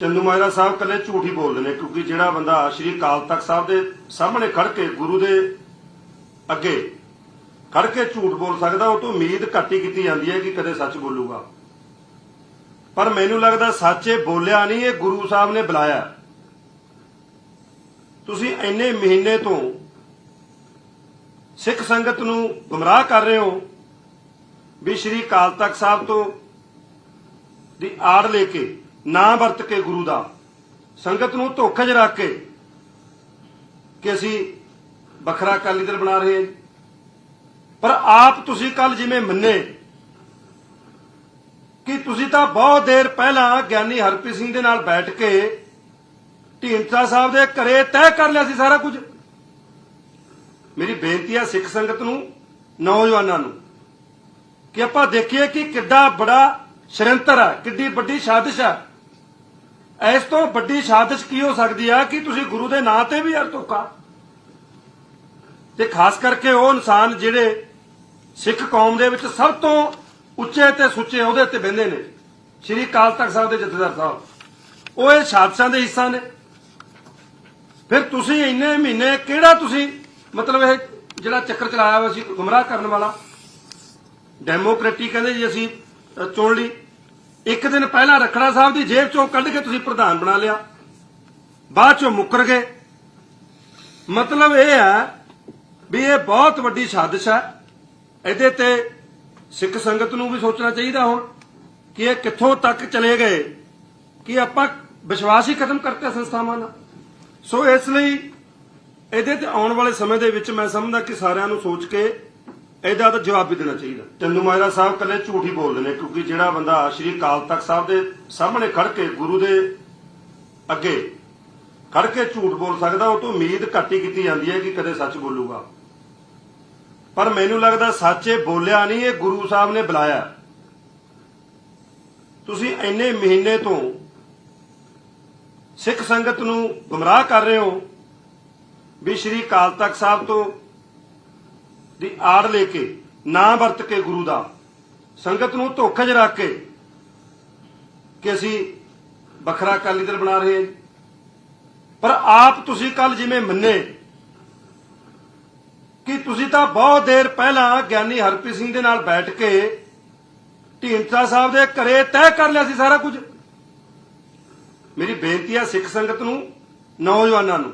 ਚੰਦੂ ਮਾਜਰਾ ਸਾਹਿਬ ਕੱਲੇ ਝੂਠ ਹੀ ਬੋਲਦੇ ਨੇ, ਕਿਉਂਕਿ ਜਿਹੜਾ ਬੰਦਾ ਸ਼੍ਰੀ ਅਕਾਲ ਤਖਤ ਸਾਹਿਬ ਦੇ ਸਾਹਮਣੇ ਖੜ ਕੇ ਗੁਰੂ ਦੇ ਅੱਗੇ ਖੜ ਕੇ ਝੂਠ ਬੋਲ ਸਕਦਾ, ਉਹ ਤੋਂ ਉਮੀਦ ਘੱਟ ਹੀ ਕੀਤੀ ਜਾਂਦੀ ਹੈ ਕਿ ਕਦੇ ਸੱਚ ਬੋਲੂਗਾ। ਪਰ ਮੈਨੂੰ ਲੱਗਦਾ ਸੱਚੇ ਬੋਲਿਆ ਨਹੀਂ, ਇਹ ਗੁਰੂ ਸਾਹਿਬ ਨੇ ਬੁਲਾਇਆ। ਤੁਸੀਂ ਇੰਨੇ ਮਹੀਨੇ ਤੋਂ ਸਿੱਖ ਸੰਗਤ ਨੂੰ ਗੁੰਮਰਾਹ ਕਰ ਰਹੇ ਹੋ ਵੀ ਸ਼੍ਰੀ ਅਕਾਲ ਤਖਤ ਸਾਹਿਬ ਤੋਂ ਦੀ ਆੜ ਲੈ ਕੇ ਨਾ ਵਰਤ ਕੇ ਗੁਰੂ ਦਾ। ਸੰਗਤ ਨੂੰ ਧੋਖੇ 'ਚ ਰੱਖ ਕੇ ਕਿ ਅਸੀਂ ਵੱਖਰਾ ਅਕਾਲੀ ਦਲ ਬਣਾ ਰਹੇ ਹਾਂ। ਪਰ ਆਪ ਤੁਸੀਂ ਕੱਲ ਜਿਵੇਂ ਮੰਨੇ ਕਿ ਤੁਸੀਂ ਤਾਂ ਬਹੁਤ ਦੇਰ ਪਹਿਲਾਂ ਗਿਆਨੀ ਹਰਪ੍ਰੀਤ ਸਿੰਘ ਦੇ ਨਾਲ ਬੈਠ ਕੇ ਢੀਂਡਸਾ ਸਾਹਿਬ ਦੇ ਘਰੇ ਤੈਅ ਕਰ ਲਿਆ ਸੀ ਸਾਰਾ ਕੁਝ। ਮੇਰੀ ਬੇਨਤੀ ਹੈ ਸਿੱਖ ਸੰਗਤ ਨੂੰ, ਨੌਜਵਾਨਾਂ ਨੂੰ, ਕਿ ਆਪਾਂ ਦੇਖੀਏ ਕਿ ਕਿੱਡਾ ਬੜਾ ਸ਼ਰੰਤਰ ਹੈ ਕਿੱਡੀ ਵੱਡੀ ਸਾਜ਼ਿਸ਼ ਹੈ ਇਸ ਤੋਂ ਵੱਡੀ ਸਾਜ਼ਿਸ਼ ਕੀ ਹੋ ਸਕਦੀ ਹੈ ਕਿ ਤੁਸੀਂ ਗੁਰੂ ਦੇ ਨਾਂ ਤੇ ਵੀ ਯਾਰ ਧੋਖਾ? ਤੇ ਖਾਸ ਕਰਕੇ ਉਹ ਇਨਸਾਨ ਜਿਹੜੇ ਸਿੱਖ ਕੌਮ ਦੇ ਵਿੱਚ ਸਭ ਤੋਂ ਉੱਚੇ ਤੇ ਸੁੱਚੇ ਉਹਦੇ ਤੇ ਬਹਿੰਦੇ ਨੇ ਸ਼੍ਰੀ ਅਕਾਲ ਤਖਤ ਸਾਹਿਬ ਦੇ ਜਥੇਦਾਰ ਸਾਹਿਬ। ਉਹ ਇਹ ਸਾਜ਼ਿਸ਼ਾਂ ਦੇ ਹਿੱਸਾ ਨੇ। ਫਿਰ ਤੁਸੀਂ ਇੰਨੇ ਮਹੀਨੇ ਕਿਹੜਾ ਤੁਸੀਂ ਮਤਲਬ ਇਹ ਜਿਹੜਾ ਚੱਕਰ ਚਲਾਇਆ ਹੋਇਆ ਸੀ ਗੁੰਮਰਾਹ ਕਰਨ ਵਾਲਾ? ਡੈਮੋਕ੍ਰੇਟੀ ਕਹਿੰਦੇ ਜੀ ਅਸੀਂ ਅ, ਚੁਣ ਲਈ। ਇੱਕ ਦਿਨ ਪਹਿਲਾਂ ਰਖੜਾ ਸਾਹਿਬ ਦੀ ਜੇਬ ਚੋਂ ਕੱਢ ਕੇ ਤੁਸੀਂ ਪ੍ਰਧਾਨ ਬਣਾ ਲਿਆ। ਬਾਅਦ ਚੋਂ ਮੁੱਕਰ ਗਏ। ਮਤਲਬ ਇਹ ਹੈ ਵੀ ਇਹ ਬਹੁਤ ਵੱਡੀ ਸਾਜ਼ਿਸ਼ ਹੈ। ਇਹਦੇ ਤੇ ਸਿੱਖ ਸੰਗਤ ਨੂੰ ਵੀ ਸੋਚਣਾ ਚਾਹੀਦਾ ਹੁਣ ਕਿ ਇਹ ਕਿੱਥੋਂ ਤੱਕ ਚਲੇ ਗਏ, ਕਿ ਆਪਾਂ ਵਿਸ਼ਵਾਸ ਹੀ ਖਤਮ ਕਰਤੇ ਸੰਸਥਾਵਾਂ ਨਾਲ। ਸੋ ਇਸ ਲਈ ਇਹਦੇ ਤੇ ਆਉਣ ਵਾਲੇ ਸਮੇਂ ਦੇ ਵਿੱਚ ਮੈਂ ਸਮਝਦਾ ਕਿ ਸਾਰਿਆਂ ਨੂੰ ਸੋਚ ਕੇ ਇਹਦਾ ਤਾਂ ਜਵਾਬ ਵੀ ਦੇਣਾ ਚਾਹੀਦਾ। ਚੰਦੂ ਮਾਜਰਾ ਸਾਹਿਬ ਕੱਲੇ ਝੂਠ ਹੀ ਬੋਲਦੇ ਨੇ, ਕਿਉਂਕਿ ਜਿਹੜਾ ਬੰਦਾ ਸ਼੍ਰੀ ਅਕਾਲ ਤਖਤ ਸਾਹਿਬ ਦੇ ਸਾਹਮਣੇ ਖੜ ਕੇ ਗੁਰੂ ਦੇ ਅੱਗੇ ਖੜ ਕੇ ਝੂਠ ਬੋਲ ਸਕਦਾ, ਉਹ ਤੋਂ ਉਮੀਦ ਘੱਟੀ ਕੀਤੀ ਜਾਂਦੀ ਹੈ ਕਿ ਕਦੇ ਸੱਚ ਬੋਲੂਗਾ। ਪਰ ਮੈਨੂੰ ਲੱਗਦਾ ਸੱਚੇ ਬੋਲਿਆ ਨਹੀਂ, ਇਹ ਗੁਰੂ ਸਾਹਿਬ ਨੇ ਬੁਲਾਇਆ। ਤੁਸੀਂ ਇੰਨੇ ਮਹੀਨੇ ਤੋਂ ਸਿੱਖ ਸੰਗਤ ਨੂੰ ਗੁੰਮਰਾਹ ਕਰ ਰਹੇ ਹੋ ਵੀ ਸ਼੍ਰੀ ਅਕਾਲ ਤਖਤ ਸਾਹਿਬ ਤੋਂ ਦੀ ਆੜ ਲੈ ਕੇ, ਨਾ ਵਰਤ ਕੇ ਗੁਰੂ ਦਾ। ਸੰਗਤ ਨੂੰ ਧੋਖੇ 'ਚ ਰੱਖ ਕੇ ਕਿ ਅਸੀਂ ਵੱਖਰਾ ਅਕਾਲੀ ਦਲ ਬਣਾ ਰਹੇ ਪਰ ਆਪ ਤੁਸੀਂ ਕੱਲ ਜਿਵੇਂ ਮੰਨੇ ਕਿ ਤੁਸੀਂ ਤਾਂ ਬਹੁਤ ਦੇਰ ਪਹਿਲਾਂ ਗਿਆਨੀ ਹਰਪ੍ਰੀਤ ਸਿੰਘ ਦੇ ਨਾਲ ਬੈਠ ਕੇ ਢੀਂਡਸਾ ਸਾਹਿਬ ਦੇ ਘਰੇ ਤੈਅ ਕਰ ਲਿਆ ਸੀ ਸਾਰਾ ਕੁਝ। ਮੇਰੀ ਬੇਨਤੀ ਹੈ ਸਿੱਖ ਸੰਗਤ ਨੂੰ, ਨੌਜਵਾਨਾਂ ਨੂੰ,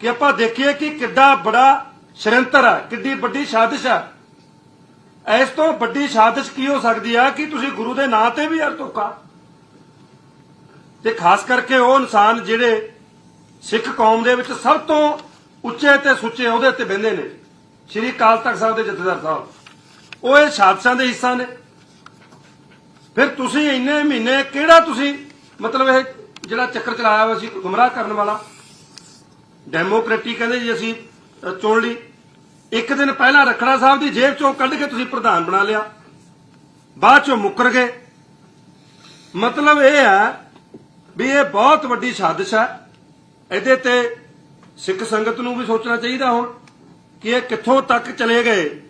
ਕਿ ਆਪਾਂ ਦੇਖੀਏ ਕਿ ਕਿੱਡਾ ਬੜਾ ਸ਼ਰੰਤਰ ਹੈ ਕਿੱਡੀ ਵੱਡੀ ਸਾਜ਼ਿਸ਼ ਹੈ ਇਸ ਤੋਂ ਵੱਡੀ ਸਾਜ਼ਿਸ਼ ਕੀ ਹੋ ਸਕਦੀ ਹੈ ਕਿ ਤੁਸੀਂ ਗੁਰੂ ਦੇ ਨਾਂ ਤੇ ਵੀ ਯਾਰ ਧੋਖਾ? ਤੇ ਖਾਸ ਕਰਕੇ ਉਹ ਇਨਸਾਨ ਜਿਹੜੇ ਸਿੱਖ ਕੌਮ ਦੇ ਵਿੱਚ ਸਭ ਤੋਂ ਉੱਚੇ ਤੇ ਸੁੱਚੇ ਉਹਦੇ ਤੇ ਬਹਿੰਦੇ ਨੇ, ਸ਼੍ਰੀ ਅਕਾਲ ਤਖਤ ਸਾਹਿਬ ਦੇ ਜਥੇਦਾਰ ਸਾਹਿਬ। ਉਹ ਇਹ ਸਾਜ਼ਿਸ਼ਾਂ ਦੇ ਹਿੱਸਾ ਨੇ। ਫਿਰ ਤੁਸੀਂ ਇੰਨੇ ਮਹੀਨੇ ਕਿਹੜਾ ਤੁਸੀਂ ਮਤਲਬ ਇਹ ਜਿਹੜਾ ਚੱਕਰ ਚਲਾਇਆ ਹੋਇਆ ਸੀ, ਗੁੰਮਰਾਹ ਕਰਨ ਵਾਲਾ? ਡੈਮੋਕ੍ਰੇਟੀ ਕਹਿੰਦੇ ਜੀ ਅਸੀਂ ਚੁਣ ਲਈ। ਇੱਕ ਦਿਨ ਪਹਿਲਾਂ ਰਖੜਾ ਸਾਹਿਬ ਦੀ ਜੇਬ ਚੋਂ ਕੱਢ ਕੇ ਤੁਸੀਂ ਪ੍ਰਧਾਨ ਬਣਾ ਲਿਆ। ਬਾਅਦ ਚੋਂ ਮੁੱਕਰ ਗਏ। ਮਤਲਬ ਇਹ ਹੈ ਵੀ ਇਹ ਬਹੁਤ ਵੱਡੀ ਸਾਜ਼ਿਸ਼ ਹੈ। ਇਹਦੇ ਤੇ ਸਿੱਖ ਸੰਗਤ ਨੂੰ ਵੀ ਸੋਚਣਾ ਚਾਹੀਦਾ ਹੁਣ ਕਿ ਇਹ ਕਿੱਥੋਂ ਤੱਕ ਚਲੇ ਗਏ,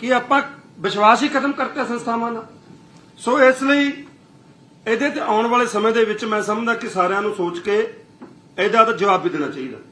ਕਿ ਆਪਾਂ ਵਿਸ਼ਵਾਸ ਹੀ ਖਤਮ ਕਰਤੇ ਸੰਸਥਾਵਾਂ ਨਾਲ। ਸੋ ਇਸ ਲਈ ਇਹਦੇ ਤੇ ਆਉਣ ਵਾਲੇ ਸਮੇਂ ਦੇ ਵਿੱਚ ਮੈਂ ਸਮਝਦਾ ਕਿ ਸਾਰਿਆਂ ਨੂੰ ਸੋਚ ਕੇ ਇਹਦਾ ਤਾਂ ਜਵਾਬ ਵੀ ਦੇਣਾ ਚਾਹੀਦਾ।